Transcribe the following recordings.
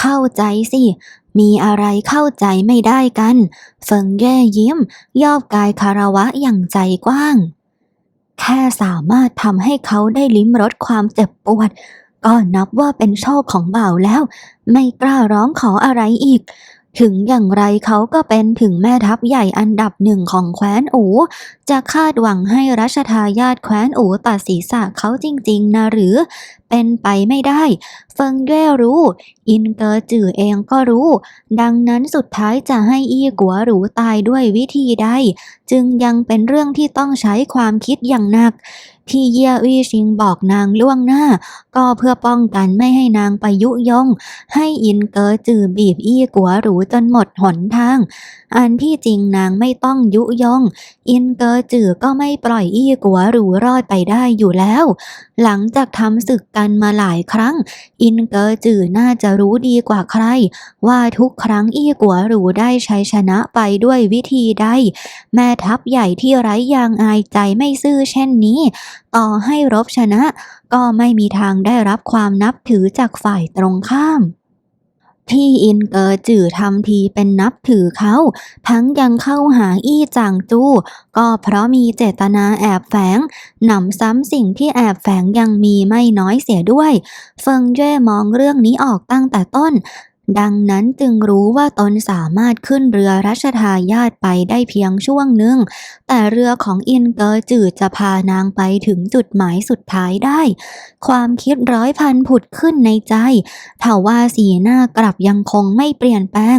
เข้าใจสิ มีอะไรเข้าใจไม่ได้กัน เฟิงแย่ยิ้ม ยอบกายคารวะอย่างใจกว้าง แค่สามารถทำให้เขาได้ลิ้มรสความเจ็บปวด ก็นับว่าเป็นโชคของบ่าวแล้ว ไม่กล้าร้องขออะไรอีก ถึงอย่างไรเขาก็เป็นถึงแม่ทัพใหญ่อันดับหนึ่งของแคว้นอู จะคาดหวังให้รัชทายาทแคว้นอูตัดศีรษะเขาจริง ๆ นะหรือ เป็นไปไม่ได้ เฟิงเย่รู้ อินเกอร์จือเองก็รู้ ดังนั้นสุดท้ายจะให้อี้กัวหรูตายด้วยวิธีใด จึงยังเป็นเรื่องที่ต้องใช้ความคิดอย่างหนักที่เย่อี้ชิงบอกนางล่วงหน้าก็เพื่อป้องกันไม่ให้นางไปยุยง ให้อินเกอจือบีบอี้กัวหรูจนหมดหนทาง อันที่จริงนางไม่ต้องยุยง อินเกอจือก็ไม่ปล่อยอี้กัวหรูรอดไปได้อยู่แล้ว หลังจากทำศึกกันมาหลายครั้ง อินเกอจือน่าจะรู้ดีกว่าใคร ว่าทุกครั้งอี้กัวหรูได้ชัยชนะไปด้วยวิธีใดแม่ทัพใหญ่ที่ไร้ยางอายใจไม่ซื่อเช่นนี้ต่อให้รบชนะ ก็ไม่มีทางได้รับความนับถือจากฝ่ายตรงข้ามที่อินเกอร์จือทำทีเป็นนับถือเขา ทั้งยังเข้าหาอี้จางจู้ก็เพราะมีเจตนาแอบแฝงหนำซ้ำสิ่งที่แอบแฝงยังมีไม่น้อยเสียด้วย เฟิงเย่มองเรื่องนี้ออกตั้งแต่ต้น ดังนั้นจึงรู้ว่าตนสามารถขึ้นเรือรัชทายาทไปได้เพียงช่วงหนึ่ง แต่เรือของอินเกอร์จืดจะพานางไปถึงจุดหมายสุดท้ายได้ ความคิดร้อยพันผุดขึ้นในใจทว่าสีหน้ากลับยังคงไม่เปลี่ยนแปลง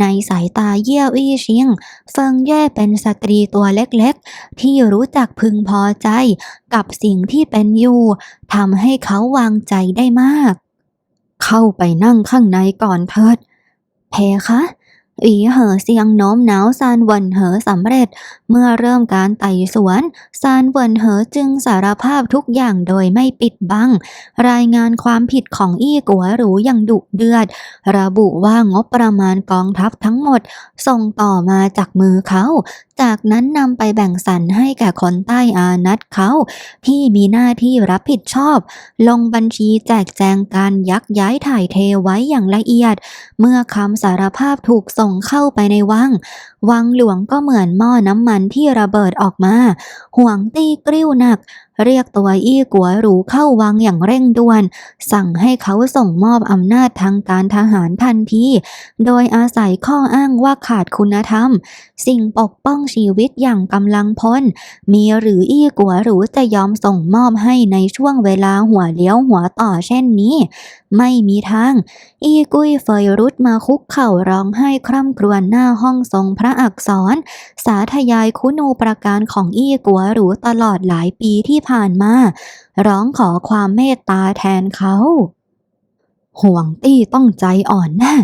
ในสายตาเยี่ยวอี้ชิงเฟิงเย่เป็นสตรีตัวเล็กๆ ที่รู้จักพึงพอใจกับสิ่งที่เป็นอยู่ทำให้เขาวางใจได้มาก เข้าไปนั่งข้างในก่อนเถิด เพคะอีเหอเสียงโน้มน้าวซานเวินเหอสำเร็จ เมื่อเริ่มการไต่สวนซานเวินเหอจึงสารภาพทุกอย่างโดยไม่ปิดบัง รายงานความผิดของอี้กัวหรูอย่างดุเดือด ระบุว่างบประมาณกองทัพทั้งหมด ส่งต่อมาจากมือเขา จากนั้นนำไปแบ่งสรรให้แก่คนใต้อานัตเขาที่มีหน้าที่รับผิดชอบ ลงบัญชีแจกแจงการยักย้ายถ่ายเทไว้อย่างละเอียด เมื่อคำสารภาพถูกส่งเข้าไปในวัง วังหลวงก็เหมือนหม้อน้ำมันที่ระเบิดออกมา ห่วงตีกริ้วหนัก เรียกตัวอี้กัวหรูเข้าวังอย่างเร่งด่วน สั่งให้เขาส่งมอบอำนาจทางการทหารทันที โดยอาศัยข้ออ้างว่าขาดคุณธรรม สิ่งปกป้องชีวิตอย่างกำลังพ้นมีหรืออี้กัวหรูจะยอมส่งมอบให้ในช่วงเวลาหัวเลี้ยวหัวต่อเช่นนี้ ไม่มีทาง อี้กุ้ยเฟยรุดมาคุกเข่าร้องไห้คร่ำครวญหน้าห้องทรงพระอักษร สาธยายคุณูประการของอี้กัวหรูตลอดหลายปีที่ผ่านมา ร้องขอความเมตตาแทนเขา ห่วงตี้ต้องใจอ่อนแน่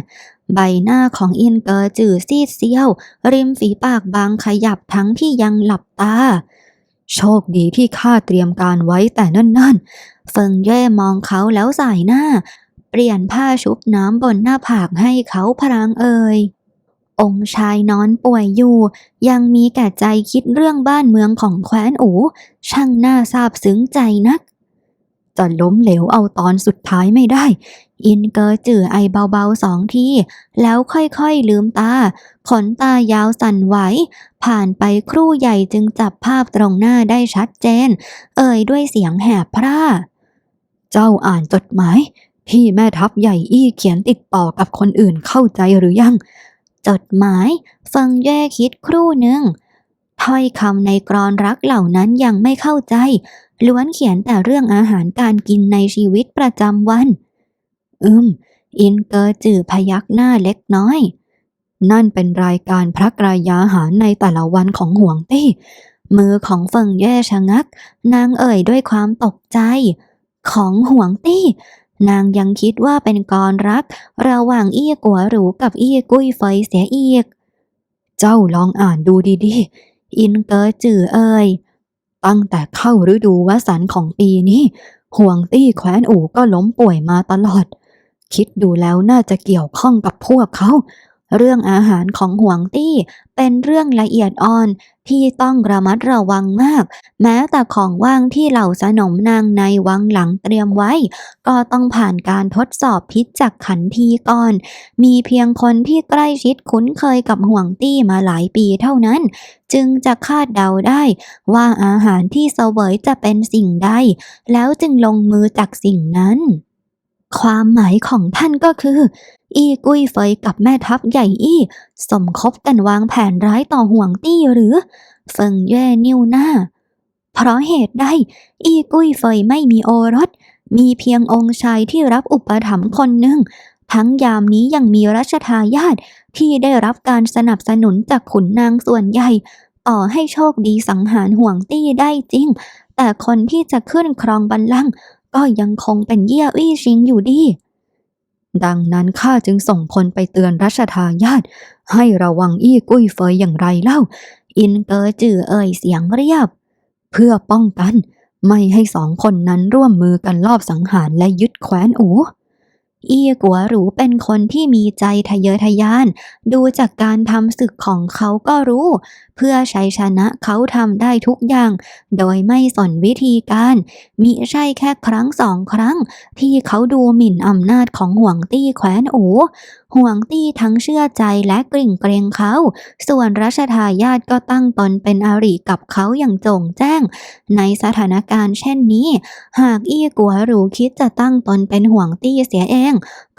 ใบหน้าของอินเกอร์จือซีดเซียว ริมฝีปากบางขยับทั้งที่ยังหลับตา โชคดีที่ข้าเตรียมการไว้แต่เนิ่นๆ เฟิงเย่มองเขาแล้วสายหน้า เปลี่ยนผ้าชุบน้ำบนหน้าผากให้เขาพรางเอ่ย องค์ชายนอนป่วยอยู่ ยังมีแก่ใจคิดเรื่องบ้านเมืองของแคว้นอูช่างน่าซาบซึ้งใจนัก จะล้มเหลวเอาตอนสุดท้ายไม่ได้ อินเกอร์จื่อไอเบาๆสองที แล้วค่อยๆลืมตา ขนตายาวสั่นไหว ผ่านไปครู่ใหญ่จึงจับภาพตรงหน้าได้ชัดเจน เอ่ยด้วยเสียงแหบพร่า เจ้าอ่านจดหมายที่แม่ทัพใหญ่อี้เขียนติดต่อกับคนอื่นเข้าใจหรือยัง จดหมาย ฟังแย่คิดครู่หนึ่งถ้อยคำในกรอนรักเหล่านั้นยังไม่เข้าใจ ล้วนเขียนแต่เรื่องอาหารการกินในชีวิตประจำวัน อืม อินเกอร์จือพยักหน้าเล็กน้อย นั่นเป็นรายการพระกรายาหารในแต่ละวันของห่วงตี้ มือของเฟิงแย่ชะงัก นางเอ่ยด้วยความตกใจ ของห่วงตี้ นางยังคิดว่าเป็นกรรัก ระหว่างอี้กัวหรูกับอี้กุ้ยเฟยเสียอีก เจ้าลองอ่านดูดีๆ อินเกอจือเอ่ยตั้งแต่เข้าฤดูวสันของปีนี้ ห่วงตี้แคว้นอู่ก็ล้มป่วยมาตลอด คิดดูแล้วน่าจะเกี่ยวข้องกับพวกเขา เรื่องอาหารของห่วงตี้เป็นเรื่องละเอียดอ่อนที่ต้องระมัดระวังมาก แม้แต่ของว่างที่เหล่าสนมนางในวังหลังเตรียมไว้ ก็ต้องผ่านการทดสอบพิษจากขันทีก่อน มีเพียงคนที่ใกล้ชิดคุ้นเคยกับห่วงตี้มาหลายปีเท่านั้น จึงจะคาดเดาได้ว่าอาหารที่เสวยจะเป็นสิ่งใด แล้วจึงลงมือจากสิ่งนั้น ความหมายของท่านก็คือ อี้กุ้ยเฟยกับแม่ทัพใหญ่อี้ สมคบกันวางแผนร้ายต่อห่วงตี้หรือ เฟิงเย่นิ้วหน้า เพราะเหตุใดอี้กุ้ยเฟยไม่มีโอรส มีเพียงองค์ชายที่รับอุปถัมภ์คนหนึ่ง ทั้งยามนี้ยังมีรัชทายาทที่ได้รับการสนับสนุนจากขุนนางส่วนใหญ่ต่อให้โชคดีสังหารห่วงตี้ได้จริง แต่คนที่จะขึ้นครองบัลลังก์ก็ยังคงเป็นเยี่ยอี้ชิงอยู่ดี ดังนั้นข้าจึงส่งคนไปเตือนรัชทายาทให้ระวังอี้กุ้ยเฟยอย่างไรเล่า อินเกอจื่อเอ่ยเสียงเรียบ เพื่อป้องกัน ไม่ให้สองคนนั้นร่วมมือกันลอบสังหารและยึดแคว้นอู อีกัวหรูเป็นคนที่มีใจทะเยอทะยาน ดูจากการทำศึกของเขาก็รู้ เพื่อชัยชนะเขาทำได้ทุกอย่าง โดยไม่สนวิธีการ มิใช่แค่ครั้งสองครั้ง ที่เขาดูหมิ่นอำนาจของห่วงตี้แคว้นอูห่วงตี้ทั้งเชื่อใจและกริ่งเกรงเขา ส่วนรัชทายาทก็ตั้งตนเป็นอาริกับเขาอย่างจงแจ้ง ในสถานการณ์เช่นนี้ หากอี้กัวหรูคิดจะตั้งตนเป็นห่วงตี้เสียเอง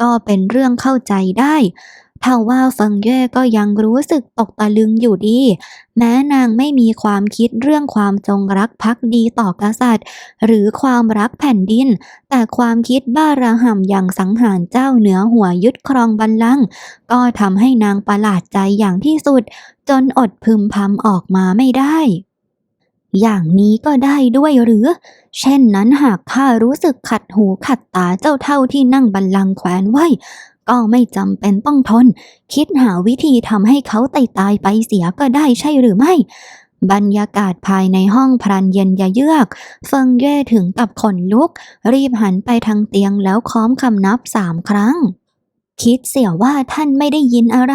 ก็เป็นเรื่องเข้าใจได้ทว่าเฟิงเย่ก็ยังรู้สึกตกตะลึงอยู่ดี แม้นางไม่มีความคิดเรื่องความจงรักภักดีต่อกษัตริย์ หรือความรักแผ่นดิน แต่ความคิดบ้าระห่ำอย่างสังหารเจ้าเหนือหัวยึดครองบัลลังก์ก็ทำให้นางประหลาดใจอย่างที่สุด จนอดพึมพำออกมาไม่ได้ อย่างนี้ก็ได้ด้วยหรือ เช่นนั้นหากข้ารู้สึกขัดหูขัดตาเจ้าเท่าที่นั่งบัลลังก์แขวนไว้ ก็ไม่จำเป็นต้องทน คิดหาวิธีทำให้เขาตายตายไปเสียก็ได้ใช่หรือไม่ บรรยากาศภายในห้องพรันเย็นยะเยือก เฟิงเย่ถึงกับขนลุก รีบหันไปทางเตียงแล้วค้อมคำนับสามครั้ง คิดเสียว่าท่านไม่ได้ยินอะไร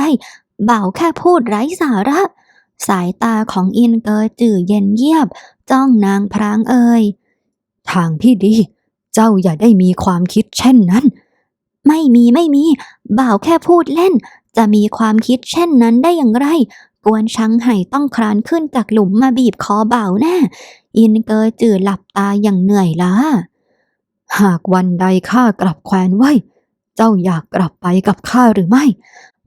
เบาแค่พูดไร้สาระ สายตาของอินเกอจื่อเย็นเยียบ จ้องนางพรางเอ่ยทางที่ดี เจ้าอย่าได้มีความคิดเช่นนั้น ไม่มีไม่มี บ่าวแค่พูดเล่น จะมีความคิดเช่นนั้นได้อย่างไร กวนชังไห่ต้องคลานขึ้นจากหลุมมาบีบคอบ่าวแน่อินเกอจื่อหลับตาอย่างเหนื่อยล้าหากวันใดข้ากลับแคว้นไว้ เจ้าอยากกลับไปกับข้าหรือไม่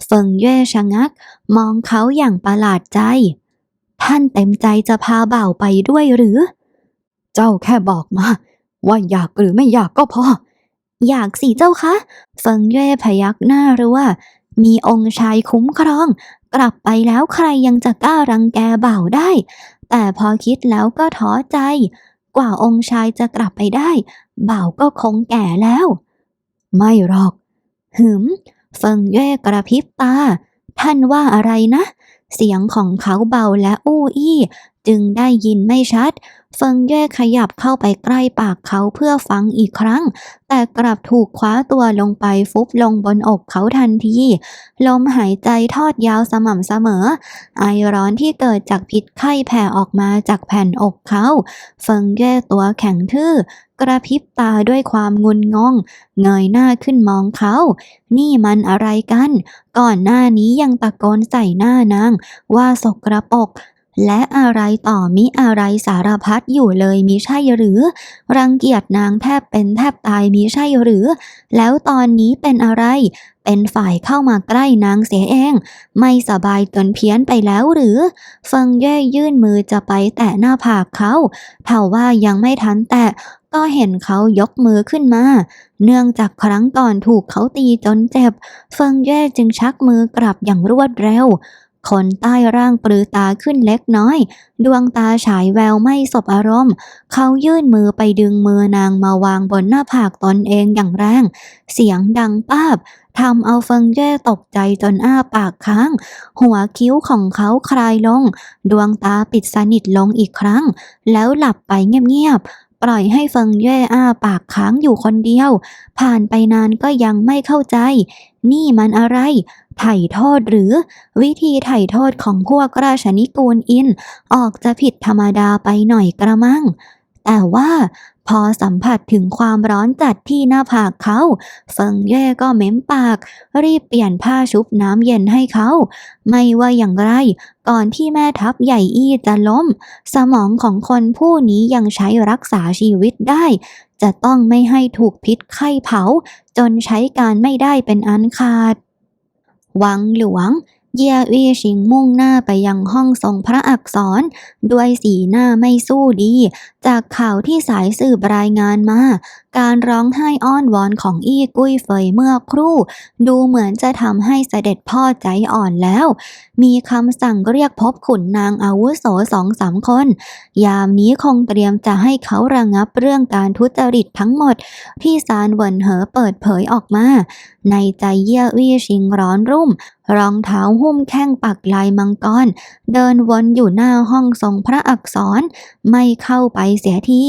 เฟิงเย่ชะงัก มองเขาอย่างประหลาดใจ ท่านเต็มใจจะพาบ่าวไปด้วยหรือ เจ้าแค่บอกมา ว่าอยากหรือไม่อยากก็พอ อยากสิเจ้าคะเฟิงเย่พยักหน้ารัวมีองค์ชายคุ้มครอง กลับไปแล้วใครยังจะกล้ารังแกบ่าวได้ แต่พอคิดแล้วก็ท้อใจ กว่าองค์ชายจะกลับไปได้ บ่าวก็คงแก่แล้ว ไม่หรอก หืม เฟิงเย่กระพริบตา ท่านว่าอะไรนะ เสียงของเขาเบาและอู้อี้ จึงได้ยินไม่ชัด เฟิงเย่ขยับเข้าไปใกล้ปากเขาเพื่อฟังอีกครั้ง แต่กลับถูกคว้าตัวลงไปฟุบลงบนอกเขาทันที ลมหายใจทอดยาวสม่ำเสมอ ไอร้อนที่เกิดจากพิษไข้แผ่ออกมาจากแผ่นอกเขา เฟิงเย่ตัวแข็งทื่อกระพริบตาด้วยความงุนงง เงยหน้าขึ้นมองเขา นี่มันอะไรกัน ก่อนหน้านี้ยังตะโกนใส่หน้านาง ว่าสกระปรก และอะไรต่อมิอะไรสารพัดอยู่เลยมิใช่หรือ รังเกียจนางแทบเป็นแทบตายมิใช่หรือ แล้วตอนนี้เป็นอะไร เป็นฝ่ายเข้ามาใกล้นางเสียเอง ไม่สบายจนเพี้ยนไปแล้วหรือ เฟิงเย่ยื่นมือจะไปแตะหน้าผากเขาเท่าว่ายังไม่ทันแตะก็เห็นเขายกมือขึ้นมา เนื่องจากครั้งก่อนถูกเขาตีจนเจ็บ เฟิงเย่จึงชักมือกลับอย่างรวดเร็ว คนใต้ร่างปรือตาขึ้นเล็กน้อย ดวงตาฉายแววไม่สบอารมณ์ เขายื่นมือไปดึงมือนางมาวางบนหน้าผากตนเองอย่างแรง เสียงดังป้าบทำเอาเฟิงเย่ตกใจจนอ้าปากค้าง หัวคิ้วของเขาคลายลง ดวงตาปิดสนิทลงอีกครั้ง แล้วหลับไปเงียบๆ ปล่อยให้เฟิงเย่อ้าปากค้างอยู่คนเดียว ผ่านไปนานก็ยังไม่เข้าใจ นี่มันอะไร ไถ่โทษหรือ วิธีไถ่โทษของพวกราชนิกูลอิน ออกจะผิดธรรมดาไปหน่อยกระมัง แต่ว่าพอสัมผัสถึงความร้อนจัดที่หน้าผากเขา เฟิงเย่ก็เม้มปาก รีบเปลี่ยนผ้าชุบน้ำเย็นให้เขา ไม่ว่าอย่างไร ก่อนที่แม่ทัพใหญ่อี้จะล้ม สมองของคนผู้นี้ยังใช้รักษาชีวิตได้ จะต้องไม่ให้ถูกพิษไข้เผา จนใช้การไม่ได้เป็นอันขาด วังหลวง เยียวี่ชิงมุ่งหน้าไปยังห้องทรงพระอักษร ด้วยสีหน้าไม่สู้ดี จากข่าวที่สายสืบรายงานมา การร้องไห้อ้อนวอนของอี้กุ้ยเฟยเมื่อครู่ ดูเหมือนจะทำให้เสด็จพ่อใจอ่อนแล้ว มีคำสั่งเรียกพบขุนนางอาวุโสสองสามคน ยามนี้คงเตรียมจะให้เขาระงับเรื่องการทุจริตทั้งหมด ที่ซานเวินเหอเปิดเผยออกมา ในใจเย่ยวี่ชิงร้อนรุ่ม รองเท้าหุ้มแข้งปักลายมังกร เดินวนอยู่หน้าห้องทรงพระอักษร ไม่เข้าไปเสียที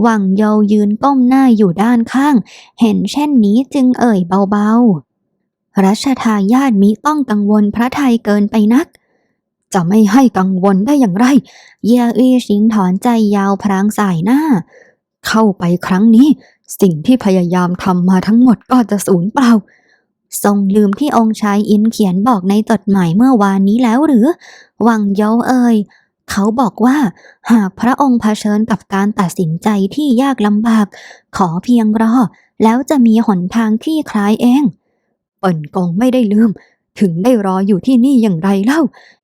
หวังเยายืนก้มหน้าอยู่ด้านข้าง เห็นเช่นนี้จึงเอ่ยเบาๆ รัชทายาทมิต้องกังวลพระไทยเกินไปนัก จะไม่ให้กังวลได้อย่างไร เย่อี้ชิงถอนใจยาวพรางสายหน้า เข้าไปครั้งนี้ สิ่งที่พยายามทำมาทั้งหมดก็จะสูญเปล่า ทรงลืมที่องค์ชายอินเขียนบอกในจดหมายเมื่อวานนี้แล้วหรือ วังเยาเอ่ยเขาบอกว่า หากพระองค์เผชิญกับการตัดสินใจที่ยากลำบาก ขอเพียงรอ แล้วจะมีหนทางที่คลายเองเปิ่นกงไม่ได้ลืม ถึงได้รออยู่ที่นี่อย่างไรเล่า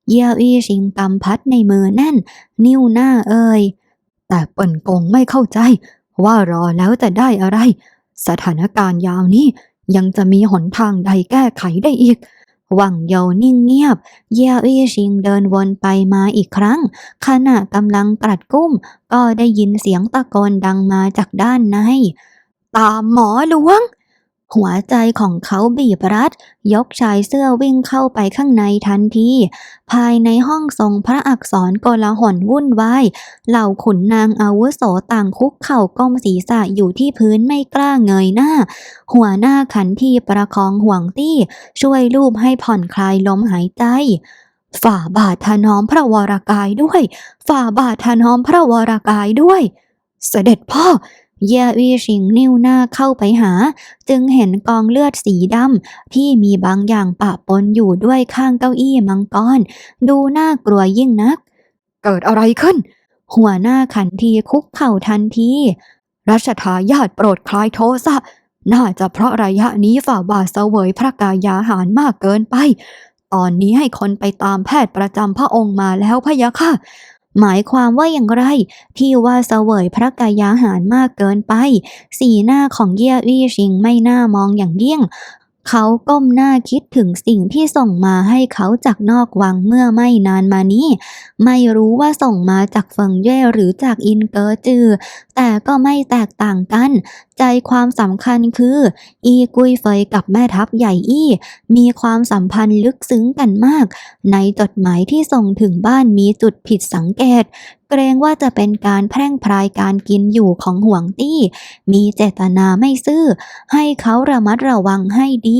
เยี่ยอี้ชิงกำพัดในมือแน่น นิ้วหน้าเอ่ยแต่เปิ่นกงไม่เข้าใจ ว่ารอแล้วจะได้อะไร สถานการณ์ยาวนี้ ยังจะมีหนทางใดแก้ไขได้อีก หวังเยานิ่งเงียบ เยี่ยอี้ชิงเดินวนไปมาอีกครั้ง ขณะกำลังกรัดกุ้ม ก็ได้ยินเสียงตะโกนดังมาจากด้านใน ตามหมอหลวง หัวใจของเขาบีบรัด ยกชายเสื้อวิ่งเข้าไปข้างในทันที ภายในห้องทรงพระอักษรกลาหลวุ่นวาย เหล่าขุนนางอาวุโสต่างคุกเข่าก้มศีรษะอยู่ที่พื้นไม่กล้าเงยหน้า หัวหน้าขันทีประคองห่วงตี้ ช่วยลูบให้ผ่อนคลายลมหายใจฝ่าบาทถนอมพระวรากายด้วย ฝ่าบาทถนอมพระวรากายด้วย เสด็จพ่อ เย่วีชิงนิ้วหน้าเข้าไปหา จึงเห็นกองเลือดสีดำที่มีบางอย่างปะปนอยู่ด้วยข้างเก้าอี้มังกร ดูน่ากลัวยิ่งนัก เกิดอะไรขึ้น หัวหน้าขันทีคุกเข่าทันทีรัชทายาทโปรดคลายโทสะ น่าจะเพราะระยะนี้ฝ่าบาทเสวยพระกายาหารมากเกินไป ตอนนี้ให้คนไปตามแพทย์ประจำพระองค์มาแล้วพะยะค่ะ หมายความว่าอย่างไร ที่ว่าเสวยพระกายาหารมากเกินไป สีหน้าของเยี่ยวี่ชิงไม่น่ามองอย่างยิ่งเขาก้มหน้าคิดถึงสิ่งที่ส่งมาให้เขาจากนอกวังเมื่อไม่นานมานี้ ไม่รู้ว่าส่งมาจากเฟิงเย่หรือจากอินเกอจือ แต่ก็ไม่แตกต่างกัน ใจความสำคัญคือ อีกุยเฟยกับแม่ทัพใหญ่อี้ มีความสัมพันธ์ลึกซึ้งกันมาก ในจดหมายที่ส่งถึงบ้านมีจุดผิดสังเกต เกรงว่าจะเป็นการแพร่งพรายการกินอยู่ของห่วงตี้ มีเจตนาไม่ซื่อ ให้เขาระมัดระวังให้ดี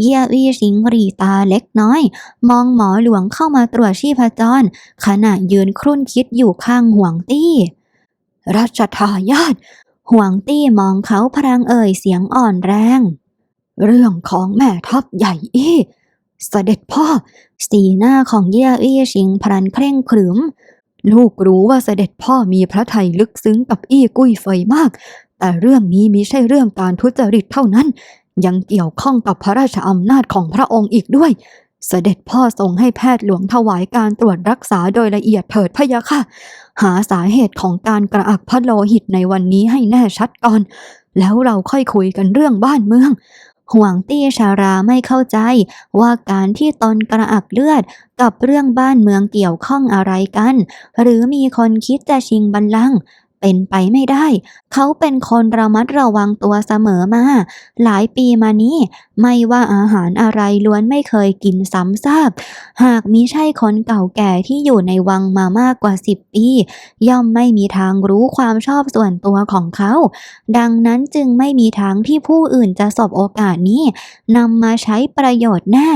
เยี่ยวี่ชิงรีตาเล็กน้อย มองหมอหลวงเข้ามาตรวจชีพจร ขณะยืนครุ่นคิดอยู่ข้างห่วงตี้รัชทายาท ห่วงตี้มองเขาพรางเอ่ยเสียงอ่อนแรง เรื่องของแม่ทัพใหญ่อี้เสด็จพ่อ สีหน้าของเย่ยอี้ชิงพลันเคร่งขรึม ลูกรู้ว่าเสด็จพ่อมีพระทัยลึกซึ้งกับอี้กุ้ยเฟยมาก แต่เรื่องนี้มิใช่เรื่องการทุจริตเท่านั้น ยังเกี่ยวข้องกับพระราชอำนาจของพระองค์อีกด้วย เสด็จพ่อทรงให้แพทย์หลวงถวายการตรวจรักษาโดยละเอียดเถิดพะยะค่ะ หาสาเหตุของการกระอักพระโลหิตในวันนี้ให้แน่ชัดก่อน แล้วเราค่อยคุยกันเรื่องบ้านเมือง ห่วงตี้ชาราไม่เข้าใจว่าการที่ตนกระอักเลือดกับเรื่องบ้านเมืองเกี่ยวข้องอะไรกัน หรือมีคนคิดจะชิงบัลลังก์ เป็นไปไม่ได้ เขาเป็นคนระมัดระวังตัวเสมอมา หลายปีมานี้ ไม่ว่าอาหารอะไรล้วนไม่เคยกินซ้ำซาก หากมิใช่คนเก่าแก่ที่อยู่ในวังมามากกว่าสิบปี ย่อมไม่มีทางรู้ความชอบส่วนตัวของเขา ดังนั้นจึงไม่มีทางที่ผู้อื่นจะสบโอกาสนี้นำมาใช้ประโยชน์แน่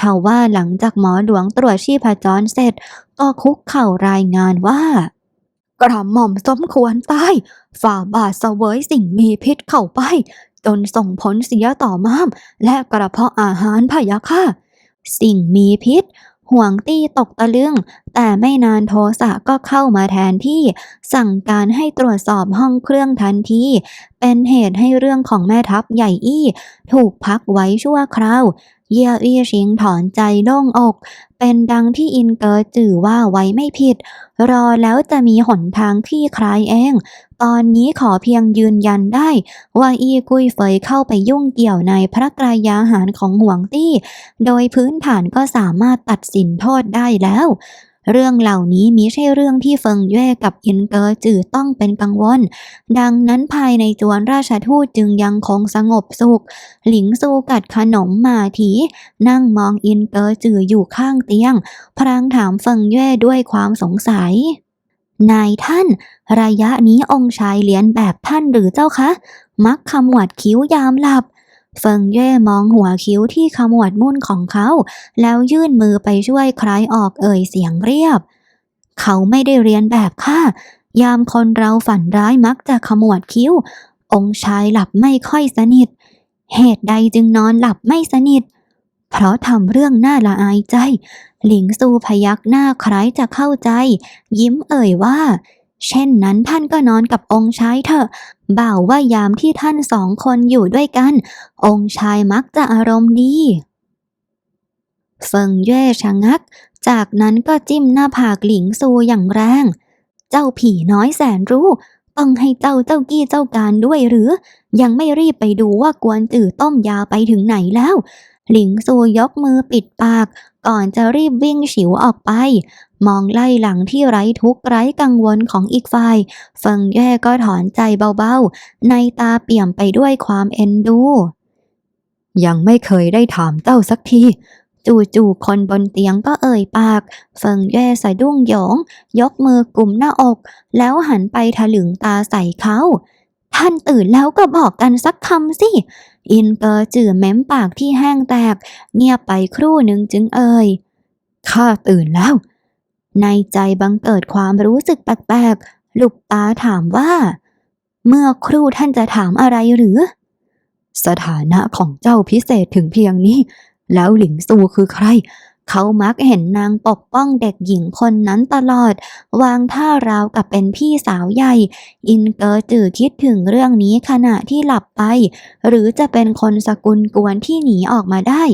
ทว่าหลังจากหมอหลวงตรวจชีพจรเสร็จ ก็คุกเข่ารายงานว่า กระหม่อมสมควรตายฝ่าบาทเสวยสิ่งมีพิษเข้าไป จนส่งผลเสียต่อม้าม และกระเพาะอาหารพะยะค่ะ สิ่งมีพิษ ห่วงตี้ตกตะลึง แต่ไม่นานโทสะก็เข้ามาแทนที่ สั่งการให้ตรวจสอบห้องเครื่องทันที เป็นเหตุให้เรื่องของแม่ทัพใหญ่อี้ ถูกพักไว้ชั่วคราว เยี่ยอี้ชิงถอนใจโล่งอก เป็นดังที่อินเกอร์จื่อว่าไว้ไม่ผิด รอแล้วจะมีหนทางที่คลายเอง ตอนนี้ขอเพียงยืนยันได้ ว่าอีกุยเฟยเข้าไปยุ่งเกี่ยวในพระกรายาหารของห่วงตี้ โดยพื้นฐานก็สามารถตัดสินโทษได้แล้ว เรื่องเหล่านี้มิใช่เรื่องที่เฟิงเย่กับอินเกอร์จือต้องเป็นกังวล ดังนั้นภายในจวนราชทูตจึงยังคงสงบสุข หลิงซูกัดขนมมาถี นั่งมองอินเกอร์จืออยู่ข้างเตียง พรางถามเฟิงเย่ด้วยความสงสัย นายท่าน ระยะนี้องค์ชายเลียนแบบท่านหรือเจ้าคะ มักขมวดคิ้วยามหลับ เฟิงเย่มองหัวคิ้วที่ขมวดมุ่นของเขา แล้วยื่นมือไปช่วยคล้ายออกเอ่ยเสียงเรียบ เขาไม่ได้เรียนแบบค่ะ ยามคนเราฝันร้ายมักจะขมวดคิ้ว องค์ชายหลับไม่ค่อยสนิท เหตุใดจึงนอนหลับไม่สนิท เพราะทำเรื่องน่าละอายใจ หลิงซูพยักหน้าคล้ายจะเข้าใจ ยิ้มเอ่ยว่า เช่นนั้นท่านก็นอนกับองค์ชายเถอะบ่าวว่ายามที่ท่านสองคนอยู่ด้วยกัน องค์ชายมักจะอารมณ์ดีเฟิงเย่ชะงัก จากนั้นก็จิ้มหน้าผากหลิงซูอย่างแรง เจ้าผีน้อยแสนรู้ ต้องให้เจ้าเจ้ากี้เจ้าการด้วยหรือ ยังไม่รีบไปดูว่ากวนจื่อต้มยาไปถึงไหนแล้ว หลิงซูยกมือปิดปาก ก่อนจะรีบวิ่งฉิวออกไป มองไล่หลังที่ไร้ทุกข์ไร้กังวลของอีกฝ่ายเฟิงแย่ก็ถอนใจเบาๆ ในตาเปี่ยมไปด้วยความเอ็นดู ยังไม่เคยได้ถามเจ้าสักที จู่ๆคนบนเตียงก็เอ่ยปาก เฟิงแย่สะดุ้งหยงยกมือกลุ่มหน้าอก แล้วหันไปถลึงตาใส่เขาท่านตื่นแล้วก็บอกกันสักคำสิ อินเกอร์จื่อเม้มปากที่แห้งแตก เงียบไปครู่หนึ่งจึงเอ่ยข้าตื่นแล้ว ในใจบังเกิดความรู้สึกแปลกๆลุกตาถามว่า เมื่อครู่ท่านจะถามอะไรหรือ สถานะของเจ้าพิเศษถึงเพียงนี้ แล้วหลิงซูคือใคร เขามักเห็นนางปกป้องเด็กหญิงคนนั้นตลอด วางท่าราวกับเป็นพี่สาวใหญ่ อินเกอร์จือคิดถึงเรื่องนี้ขณะที่หลับไป หรือจะเป็นคนสกุลกวนที่หนีออกมาได้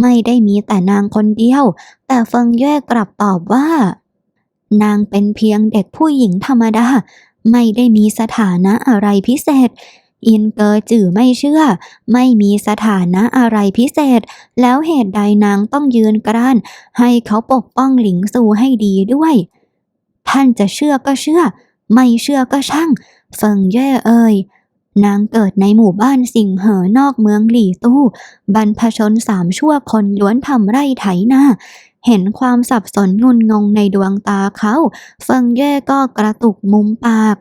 ไม่ได้มีแต่นางคนเดียว แต่เฟิงเย่กลับตอบว่า นางเป็นเพียงเด็กผู้หญิงธรรมดา ไม่ได้มีสถานะอะไรพิเศษ อินเกอร์จือไม่เชื่อ ไม่มีสถานะอะไรพิเศษ แล้วเหตุใดนางต้องยืนกราน ให้เขาปกป้องหลิงซูให้ดีด้วย ท่านจะเชื่อก็เชื่อ ไม่เชื่อก็ช่าง เฟิงเย่เอ่ยนางเกิดในหมู่บ้านสิงเหอนอกเมืองหลี่ตู้ บรรพชนสามชั่วคนล้วนทำไร่ไถนา เห็นความสับสนงุนงงในดวงตาเขาเฟิงเย่ก็กระตุกมุมปาก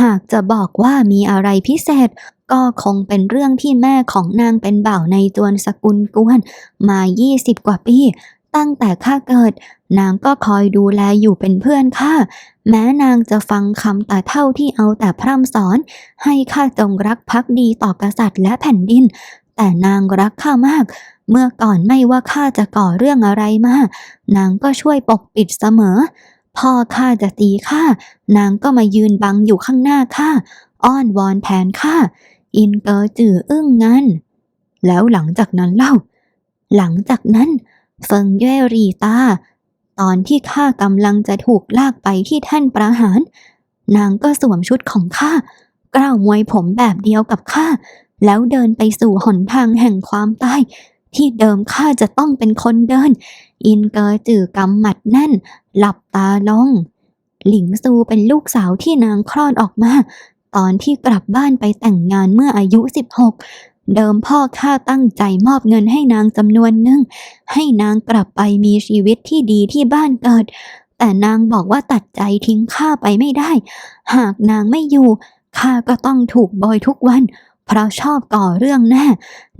หากจะบอกว่ามีอะไรพิเศษ ก็คงเป็นเรื่องที่แม่ของนางเป็นบ่าวในจวนสกุลกวน มา 20 กว่าปี ตั้งแต่ข้าเกิด นางก็คอยดูแลอยู่เป็นเพื่อนข้าแม้นางจะฟังคำแต่เท่าที่เอาแต่พร่ำสอน ให้ข้าจงรักภักดีต่อกษัตริย์และแผ่นดิน แต่นางรักข้ามาก เมื่อก่อนไม่ว่าข้าจะก่อเรื่องอะไรมานางก็ช่วยปกปิดเสมอ พ่อข้าจะตีข้านางก็มายืนบังอยู่ข้างหน้าข้าอ้อนวอนแทนข้าอินเกอร์จืออึ้งงันแล้วหลังจากนั้นเล่า หลังจากนั้น เฟิงเย่รีตา ตอนที่ข้ากำลังจะถูกลากไปที่แท่นประหาร นางก็สวมชุดของข้ากล้าวมวยผมแบบเดียวกับข้าแล้วเดินไปสู่หนทางแห่งความตาย ที่เดิมข้าจะต้องเป็นคนเดิน อินเกอจือกำหมัดแน่น หลับตาลง หลิงซูเป็นลูกสาวที่นางคลอดออกมา ตอนที่กลับบ้านไปแต่งงานเมื่ออายุ 16 เดิมพ่อข้าตั้งใจมอบเงินให้นางจำนวนหนึ่ง ให้นางกลับไปมีชีวิตที่ดีที่บ้านเกิด แต่นางบอกว่าตัดใจทิ้งข้าไปไม่ได้ หากนางไม่อยู่ข้าก็ต้องถูกบอยทุกวัน เพราะชอบก่อเรื่องแน่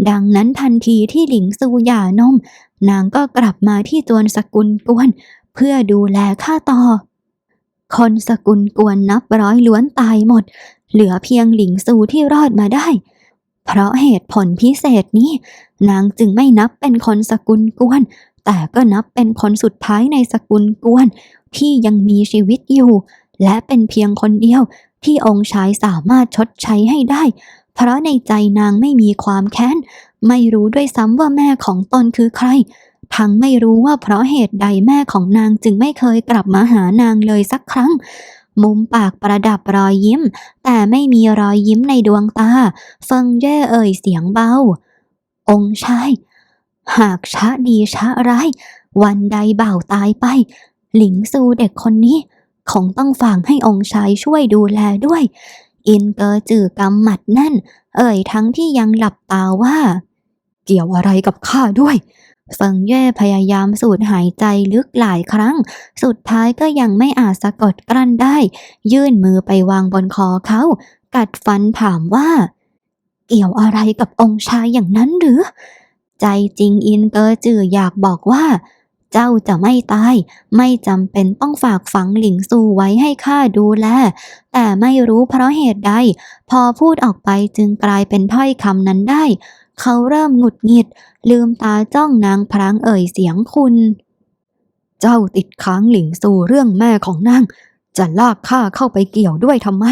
ดังนั้นทันทีที่หลิงซูหย่านม นางก็กลับมาที่จวนสกุลกวน เพื่อดูแลข้าต่อ คนสกุลกวนนับร้อยล้วนตายหมด เหลือเพียงหลิงซูที่รอดมาได้ เพราะเหตุผลพิเศษนี้ นางจึงไม่นับเป็นคนสกุลกวน แต่ก็นับเป็นคนสุดท้ายในสกุลกวน ที่ยังมีชีวิตอยู่ และเป็นเพียงคนเดียวที่องค์ชายสามารถชดใช้ให้ได้ เพราะในใจนางไม่มีความแค้น ไม่รู้ด้วยซ้ำว่าแม่ของตนคือใคร ทั้งไม่รู้ว่าเพราะเหตุใดแม่ของนางจึงไม่เคยกลับมาหานางเลยสักครั้ง มุมปากประดับรอยยิ้ม แต่ไม่มีรอยยิ้มในดวงตา เฟิงเย่เอ่ยเสียงเบา องค์ชาย หากช้าดีช้าร้าย วันใดเบ่าตายไป หลิงซูเด็กคนนี้คงต้องฝากให้องค์ชายช่วยดูแลด้วย อินเกอจือกำหมัดแน่น เอ่ยทั้งที่ยังหลับตาว่า เกี่ยวอะไรกับข้าด้วยเฟิงเย่พยายามสูดหายใจลึกหลายครั้ง สุดท้ายก็ยังไม่อาจสะกดกลั้นได้ ยื่นมือไปวางบนคอเขา กัดฟันถามว่า เกี่ยวอะไรกับองค์ชายอย่างนั้นหรือ ใจจริงอินเกอจืออยากบอกว่า เจ้าจะไม่ตาย ไม่จำเป็นต้องฝากฝังหลิงซูไว้ให้ข้าดูแล แต่ไม่รู้เพราะเหตุใด พอพูดออกไปจึงกลายเป็นถ้อยคำนั้นได้ เขาเริ่มหงุดหงิด ลืมตาจ้องนางพรางเอ่ยเสียงคุณ เจ้าติดค้างหลิงซูเรื่องแม่ของนาง จะลากข้าเข้าไปเกี่ยวด้วยทำไม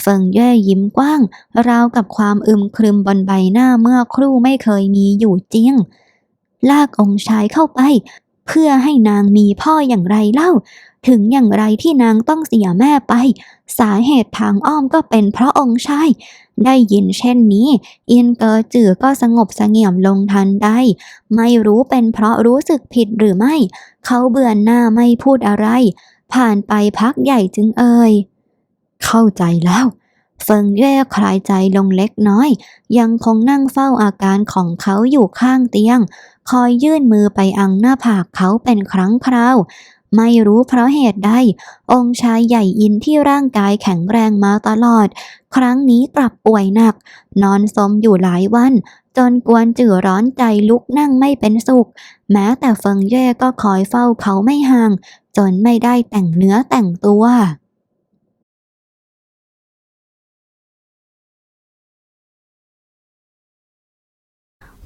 เฟิงเย่ยิ้มกว้าง ราวกับความอึมครึมบนใบหน้าเมื่อครู่ไม่เคยมีอยู่จริง ลากองชายเข้าไป เพื่อให้นางมีพ่ออย่างไรเล่า ถึงอย่างไรที่นางต้องเสียแม่ไป สาเหตุทางอ้อมก็เป็นเพราะองค์ชายได้ยินเช่นนี้ อินเกอจือก็สงบเสงี่ยมลงทันใดไม่รู้เป็นเพราะรู้สึกผิดหรือไม่ เขาเบื่อหน้าไม่พูดอะไร ผ่านไปพักใหญ่จึงเอ่ยเข้าใจแล้ว เฟิงเย่คลายใจลงเล็กน้อย ยังคงนั่งเฝ้าอาการของเขาอยู่ข้างเตียง คอยยื่นมือไปอังหน้าผากเขาเป็นครั้งคราว ไม่รู้เพราะเหตุใด องค์ชายใหญ่อินที่ร่างกายแข็งแรงมาตลอด ครั้งนี้กลับป่วยหนัก นอนสมอยู่หลายวัน จนกวนจือร้อนใจลุกนั่งไม่เป็นสุข แม้แต่เฟิงเย่ก็คอยเฝ้าเขาไม่ห่าง จนไม่ได้แต่งเนื้อแต่งตัว